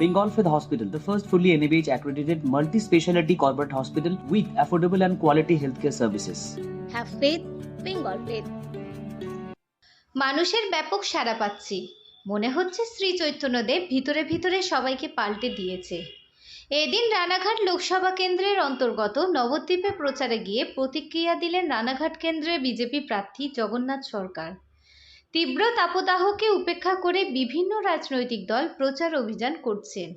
Bengal Fifth Hospital, the first fully NABH accredited multi speciality corporate hospital with affordable and quality healthcare services. Have faith Bengal faith মানুষের ব্যাপক সাড়া পাচ্ছি। মনে হচ্ছে শ্রী চৈতন্যদেব ভিতরে ভিতরে সবাইকে পাল্টে দিয়েছে। এদিন রানাঘাট লোকসভা কেন্দ্রের অন্তর্গত নবদ্বীপে প্রচারে গিয়ে প্রতিক্রিয়া দিলেন রানাঘাট কেন্দ্রের বিজেপি প্রার্থী জগন্নাথ সরকার। তীব্র তাপদাহকে উপেক্ষা করে বিভিন্ন রাজনৈতিক দল প্রচার অভিযান করছেন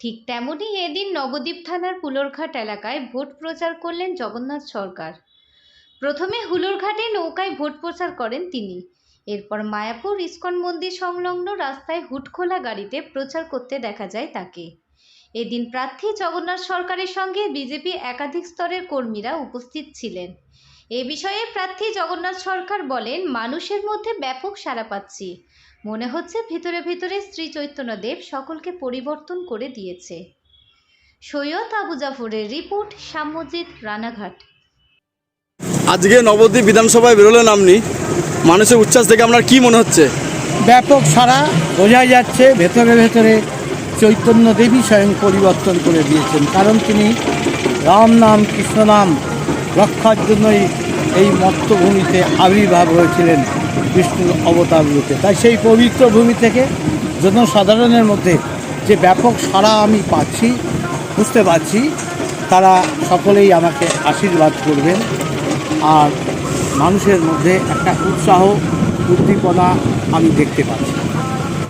ঠিক তেমনই এদিন নবদ্বীপ থানার পুলরঘাট এলাকায় ভোট প্রচার করলেন জগন্নাথ সরকার। প্রথমে হুলোরঘাটে নৌকায় ভোট প্রচার করেন তিনি। এরপর মায়াপুর ইস্কন মন্দির সংলগ্ন রাস্তায় হুটখোলা গাড়িতে প্রচার করতে দেখা যায় তাকে। এদিন প্রার্থী জগন্নাথ সরকারের সঙ্গে বিজেপি একাধিক স্তরের কর্মীরা উপস্থিত ছিলেন। এ বিষয়ে প্রার্থী জগন্নাথ সরকার বলেন মানুষের মধ্যে ব্যাপক সাড়া পাচ্ছি। মনে হচ্ছে ভিতরে ভিতরে শ্রী চৈতন্যদেব সকলকে পরিবর্তন করে দিয়েছে। সৈয়দ আবু জাফরের রিপোর্ট সাম্যজিৎ রানাঘাট। আজকে নবদ্বীপ বিধানসভায় বেরোলেন আপনি মানুষের উচ্ছ্বাস দেখে আপনার কি মনে হচ্ছে? ব্যাপক সারা বোঝা যাচ্ছে ভেতরে ভেতরে চৈতন্য দেবী স্বয়ং পরিবর্তন করে দিয়েছেন। কারণ তিনি রাম নাম কৃষ্ণ নাম রক্ষার জন্যই এই মত্তভূমিতে আবির্ভাব হয়েছিলেন বিষ্ণুর অবতার রূপে। তাই সেই পবিত্র ভূমি থেকে জনসাধারণের মধ্যে যে ব্যাপক সারা আমি পাচ্ছি, বুঝতে পারছি, তারা সকলেই আমাকে আশীর্বাদ করবেন। আর মানুষের মধ্যে একটা উৎসাহ, উদ্দীপনা আমি দেখতে পাচ্ছি।